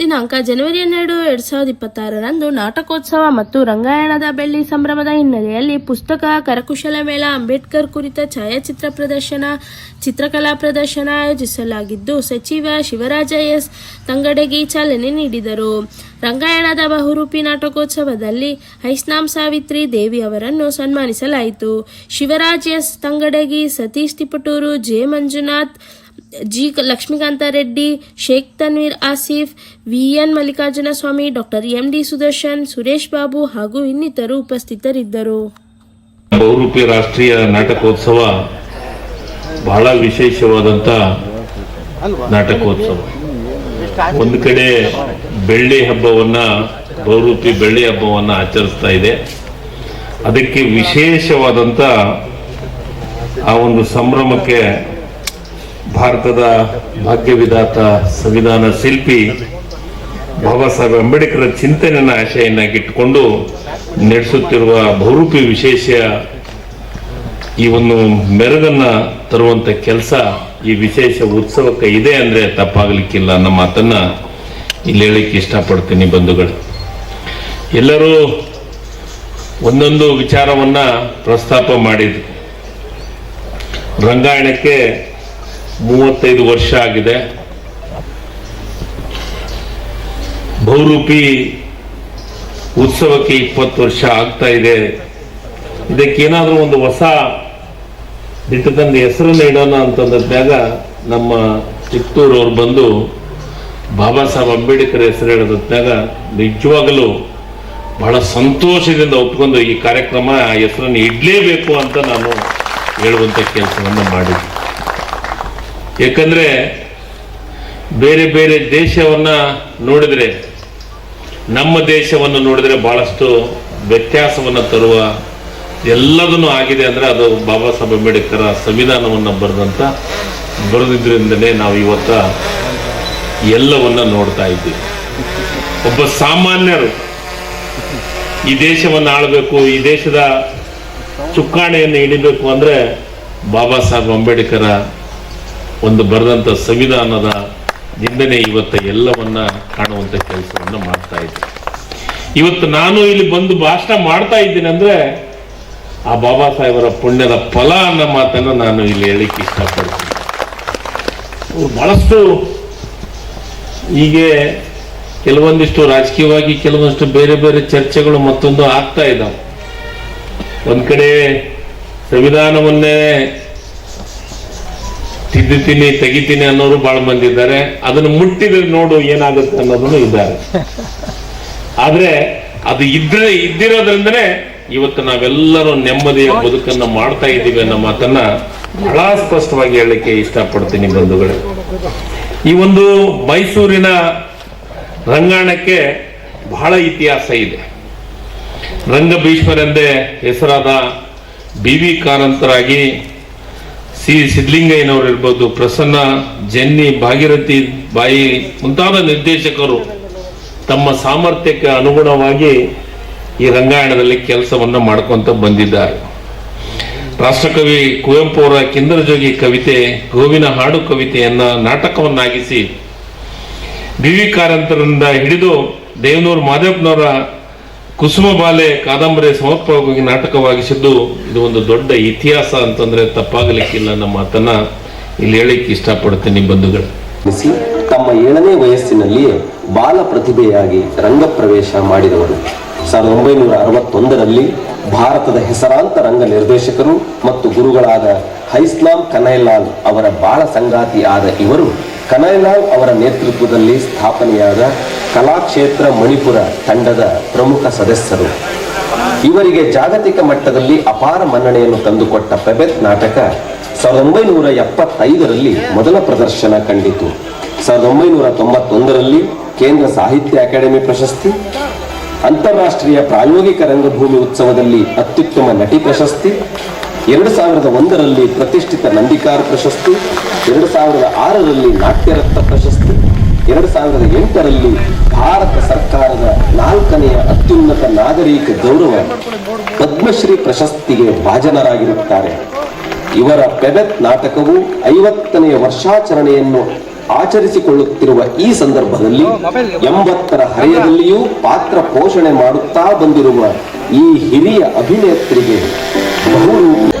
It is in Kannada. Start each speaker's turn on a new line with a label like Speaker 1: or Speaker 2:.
Speaker 1: ದಿನಾಂಕ ಜನವರಿ ಹನ್ನೆರಡು, ಎರಡ್ ಸಾವಿರದ ಇಪ್ಪತ್ತಾರರಂದು ನಾಟಕೋತ್ಸವ ಮತ್ತು ರಂಗಾಯಣದ ಬೆಳ್ಳಿ ಸಂಭ್ರಮದ ಹಿನ್ನೆಲೆಯಲ್ಲಿ ಪುಸ್ತಕ, ಕರಕುಶಲ ಮೇಳ, ಅಂಬೇಡ್ಕರ್ ಕುರಿತ ಛಾಯಾಚಿತ್ರ ಪ್ರದರ್ಶನ, ಚಿತ್ರಕಲಾ ಪ್ರದರ್ಶನ ಆಯೋಜಿಸಲಾಗಿದ್ದು, ಸಚಿವ ಶಿವರಾಜ ಎಸ್. ತಂಗಡಗಿ ಚಾಲನೆ ನೀಡಿದರು. ರಂಗಾಯಣದ ಬಹುರೂಪಿ ನಾಟಕೋತ್ಸವದಲ್ಲಿ ಐಸ್ನಾಂ ಸಾವಿತ್ರಿ ದೇವಿ ಅವರನ್ನು ಸನ್ಮಾನಿಸಲಾಯಿತು. Shivaraj S. Tangadagi, Satish Tiptur, J. Manjunath G Lakshmikanta Reddy, Sheikh Tanveer Asif, VN Mallikarjuna Swamy doctor M D Sudarshan, Suresh Babu ಹಾಗೂ ಇನ್ನಿತರು ಉಪಸ್ಥಿತರಿದ್ದರು.
Speaker 2: ಬಹುರೂಪಿ ರಾಷ್ಟ್ರೀಯ ನಾಟಕೋತ್ಸವ ಬಹಳ ವಿಶೇಷವಾದಂಥ ನಾಟಕೋತ್ಸವ. ಒಂದು ಕಡೆ ಬೆಳ್ಳಿ ಹಬ್ಬವನ್ನು, ಬಹುರೂಪಿ ಬೆಳ್ಳಿ ಹಬ್ಬವನ್ನು ಆಚರಿಸ್ತಾ ಇದೆ. ಅದಕ್ಕೆ ವಿಶೇಷವಾದಂಥ ಆ ಒಂದು ಸಂಭ್ರಮಕ್ಕೆ ಭಾರತದ ಭಾಗ್ಯವಿಧಾತ ಸಂವಿಧಾನ ಶಿಲ್ಪಿ ಬಾಬಾ ಸಾಹೇಬ್ ಅಂಬೇಡ್ಕರ್ ಚಿಂತನೆಯನ್ನ ಆಶಯನ್ನಾಗಿಟ್ಟುಕೊಂಡು ನಡೆಸುತ್ತಿರುವ ಬಹುರೂಪಿ ವಿಶೇಷ ಈ ಒಂದು ಮೆರಗನ್ನು ತರುವಂಥ ಕೆಲಸ ಈ ವಿಶೇಷ ಉತ್ಸವಕ್ಕೆ ಇದೆ ಅಂದ್ರೆ ತಪ್ಪಾಗಲಿಕ್ಕಿಲ್ಲ ಅನ್ನೋ ಮಾತನ್ನ ಇಲ್ಲಿ ಹೇಳಿಕ್ಕೆ ಇಷ್ಟಪಡ್ತೀನಿ ಬಂಧುಗಳು. ಎಲ್ಲರೂ ಒಂದೊಂದು ವಿಚಾರವನ್ನ ಪ್ರಸ್ತಾಪ ಮಾಡಿದ್ರು. ರಂಗಾಯಣಕ್ಕೆ ಮೂವತ್ತೈದು ವರ್ಷ ಆಗಿದೆ. ಬಹುರೂಪಿ ಉತ್ಸವಕ್ಕೆ ಇಪ್ಪತ್ತು ವರ್ಷ ಆಗ್ತಾ ಇದೆ. ಇದಕ್ಕೇನಾದರೂ ಒಂದು ಹೊಸ ದಿಟ್ಟದಂದು ಹೆಸರನ್ನು ಇಡೋಣ ಅಂತಂದಾಗ ನಮ್ಮ ಚಿತ್ತೂರವ್ರು ಬಂದು ಬಾಬಾ ಸಾಹೇಬ್ ಅಂಬೇಡ್ಕರ್ ಹೆಸರು ಹೇಳಿದಾಗ ನಿಜವಾಗಲೂ ಬಹಳ ಸಂತೋಷದಿಂದ ಒಪ್ಕೊಂಡು ಈ ಕಾರ್ಯಕ್ರಮ ಆ ಹೆಸರನ್ನು ಇಡಲೇಬೇಕು ಅಂತ ನಾನು ಹೇಳುವಂತ ಕೆಲಸವನ್ನು ಮಾಡಿದ್ದೆ. ಯಾಕಂದ್ರೆ ಬೇರೆ ಬೇರೆ ದೇಶವನ್ನ ನೋಡಿದ್ರೆ, ನಮ್ಮ ದೇಶವನ್ನು ನೋಡಿದ್ರೆ ಬಹಳಷ್ಟು ವ್ಯತ್ಯಾಸವನ್ನು ತರುವ ಎಲ್ಲದನ್ನು ಆಗಿದೆ ಅಂದ್ರೆ ಅದು ಬಾಬಾ ಸಾಹೇಬ್ ಅಂಬೇಡ್ಕರ್ ಸಂವಿಧಾನವನ್ನ ಬರೆದಂತ ಬರೆದಿದ್ದರಿಂದಲೇ ನಾವು ಇವತ್ತ ಎಲ್ಲವನ್ನ ನೋಡ್ತಾ ಇದ್ದೀವಿ. ಒಬ್ಬ ಸಾಮಾನ್ಯರು ಈ ದೇಶವನ್ನು ಆಳಬೇಕು, ಈ ದೇಶದ ಚುಕ್ಕಾಣೆಯನ್ನು ಹಿಡಿಬೇಕು ಅಂದ್ರೆ ಬಾಬಾ ಸಾಹೇಬ್ ಅಂಬೇಡ್ಕರ ಒಂದು ಬರೆದಂತ ಸಂವಿಧಾನದ ನಿಂದನೆ ಇವತ್ತು ಎಲ್ಲವನ್ನ ಕಾಣುವಂತ ಕೆಲಸವನ್ನ ಮಾಡ್ತಾ ಇದ್ದೆ. ಇವತ್ತು ನಾನು ಇಲ್ಲಿ ಬಂದು ಭಾಷಣ ಮಾಡ್ತಾ ಇದ್ದೀನಿ ಅಂದ್ರೆ ಆ ಬಾಬಾ ಸಾಹೇಬರ ಪುಣ್ಯದ ಫಲ ಅನ್ನೋ ಮಾತನ್ನ ನಾನು ಇಲ್ಲಿ ಹೇಳಿಕ್ಕೆ ಇಷ್ಟಪಡ್ತೀನಿ. ಬಹಳಷ್ಟು ಹೀಗೆ ಕೆಲವೊಂದಿಷ್ಟು ರಾಜಕೀಯವಾಗಿ, ಕೆಲವೊಂದಿಷ್ಟು ಬೇರೆ ಬೇರೆ ಚರ್ಚೆಗಳು ಮತ್ತೊಂದು ಆಗ್ತಾ ಇದ್ದಾವೆ. ಒಂದ್ ಕಡೆ ಸಂವಿಧಾನವನ್ನೇ ತಿದ್ದುತ್ತೀನಿ ತೆಗಿತೀನಿ ಅನ್ನೋರು ಬಹಳ ಮಂದಿ ಇದ್ದಾರೆ. ಅದನ್ನು ಮುಟ್ಟಿದ್ರೆ ನೋಡು ಏನಾಗುತ್ತೆ ಅನ್ನೋದನ್ನು ಇದ್ದಾರೆ. ಆದ್ರೆ ಅದು ಇದ್ರೆ ಇದ್ದಿರೋದ್ರಿಂದನೇ ಇವತ್ತು ನಾವೆಲ್ಲರೂ ನೆಮ್ಮದಿಯ ಬದುಕನ್ನು ಮಾಡ್ತಾ ಇದ್ದೀವಿ ಅನ್ನೋ ಮಾತನ್ನ ಬಹಳ ಸ್ಪಷ್ಟವಾಗಿ ಹೇಳಲಿಕ್ಕೆ ಇಷ್ಟಪಡ್ತೀನಿ ಬಂಧುಗಳೇ. ಈ ಒಂದು ಮೈಸೂರಿನ ರಂಗಾಣಕ್ಕೆ ಬಹಳ ಇತಿಹಾಸ ಇದೆ. ರಂಗ ಭೀಷ್ಮರೆಂದೇ ಹೆಸರಾದ ಬಿ ವಿ ಕಾರಂತರಾಗಿ ಸಿ ಸಿದ್ಲಿಂಗಯ್ಯನವರು ಇರ್ಬೋದು, ಪ್ರಸನ್ನ, ಜನ್ನಿ, ಭಾಗೀರಥಿ ಬಾಯಿ ಮುಂತಾದ ನಿರ್ದೇಶಕರು ತಮ್ಮ ಸಾಮರ್ಥ್ಯಕ್ಕೆ ಅನುಗುಣವಾಗಿ ಈ ರಂಗಾಯಣದಲ್ಲಿ ಕೆಲಸವನ್ನು ಮಾಡ್ಕೊಂತ ಬಂದಿದ್ದಾರೆ. ರಾಷ್ಟ್ರಕವಿ ಕುವೆಂಪು ಅವರ ಕಿಂದರಜೋಗಿ ಕವಿತೆ, ಗೋವಿನ ಹಾಡು ಕವಿತೆಯನ್ನ ನಾಟಕವನ್ನಾಗಿಸಿ, ಬಿ ವಿ ಕಾರಂತರಿಂದ ಹಿಡಿದು ದೇವನೂರು ಮಾದೇವನವರ ಕುಸುಮ ಬಾಲೆ ಕಾದಂಬರಿ ಸಮರ್ಪಕವಾಗಿ ನಾಟಕವಾಗಿಸಿದ್ದು ಇದು ಒಂದು ದೊಡ್ಡ ಇತಿಹಾಸ ಅಂತಂದ್ರೆ ತಪ್ಪಾಗಲಿಕ್ಕಿಲ್ಲ ನಮ್ಮ ಮಾತನ್ನ ಇಲ್ಲಿ ಹೇಳಿಕ್ಕೆ ಇಷ್ಟಪಡ್ತೀನಿ ಬಂಧುಗಳು.
Speaker 3: ತಮ್ಮ ಏಳನೇ ವಯಸ್ಸಿನಲ್ಲಿಯೇ ಬಾಲ ಪ್ರತಿಭೆಯಾಗಿ ರಂಗಪ್ರವೇಶ ಮಾಡಿದವರು. ಸಾವಿರದ ಒಂಬೈನೂರ ಅರವತ್ತೊಂದರಲ್ಲಿ ಭಾರತದ ಹೆಸರಾಂತ ರಂಗ ನಿರ್ದೇಶಕರು ಮತ್ತು ಗುರುಗಳಾದ ಹೈಸ್ಲಾಂ ಕನೈಲಾಲ್ ಅವರ ಬಾಳ ಸಂಗಾತಿ ಆದ ಇವರು ಕನೈಲಾಲ್ ಅವರ ನೇತೃತ್ವದಲ್ಲಿ ಸ್ಥಾಪನೆಯಾದ ಕಲಾಕ್ಷೇತ್ರ ಮಣಿಪುರ ತಂಡದ ಪ್ರಮುಖ ಸದಸ್ಯರು. ಇವರಿಗೆ ಜಾಗತಿಕ ಮಟ್ಟದಲ್ಲಿ ಅಪಾರ ಮನ್ನಣೆಯನ್ನು ತಂದುಕೊಟ್ಟ ಪೆಬೆತ್ ನಾಟಕ ಸಾವಿರದ ಒಂಬೈನೂರ ಎಪ್ಪತ್ತೈದರಲ್ಲಿ ಮೊದಲ ಪ್ರದರ್ಶನ ಕಂಡಿತು. ಸಾವಿರದ ಒಂಬೈನೂರ ತೊಂಬತ್ತೊಂದರಲ್ಲಿ ಕೇಂದ್ರ ಸಾಹಿತ್ಯ ಅಕಾಡೆಮಿ ಪ್ರಶಸ್ತಿ, ಅಂತಾರಾಷ್ಟ್ರೀಯ ಪ್ರಾಯೋಗಿಕ ರಂಗಭೂಮಿ ಉತ್ಸವದಲ್ಲಿ ಅತ್ಯುತ್ತಮ ನಟಿ ಪ್ರಶಸ್ತಿ, ಎರಡು ಸಾವಿರದ ಒಂದರಲ್ಲಿ ಪ್ರತಿಷ್ಠಿತ ನಂದಿಕಾರ್ ಪ್ರಶಸ್ತಿ, ಎರಡು ಸಾವಿರದ ಆರರಲ್ಲಿ ನಾಟ್ಯರತ್ನ ಪ್ರಶಸ್ತಿ ಎರಡು ಸಾವಿರದ ಎಂಟರಲ್ಲಿ ಭಾರತ ಸರ್ಕಾರದ ನಾಲ್ಕನೆಯ ಅತ್ಯುನ್ನತ ನಾಗರಿಕ ಗೌರವ ಪದ್ಮಶ್ರೀ ಪ್ರಶಸ್ತಿಗೆ ಭಾಜನರಾಗಿರುತ್ತಾರೆ. ಇವರ ಪೆಬೆತ್ ನಾಟಕವು ಐವತ್ತನೆಯ ವರ್ಷಾಚರಣೆಯನ್ನು ಆಚರಿಸಿಕೊಳ್ಳುತ್ತಿರುವ ಈ ಸಂದರ್ಭದಲ್ಲಿ ಎಂಬತ್ತರ ಹರೆಯದಲ್ಲಿಯೂ ಪಾತ್ರ ಪೋಷಣೆ ಮಾಡುತ್ತಾ ಬಂದಿರುವ ಈ ಹಿರಿಯ ಅಭಿನೇತ್ರಿಗೆ ಬಹುರೂಪಿ.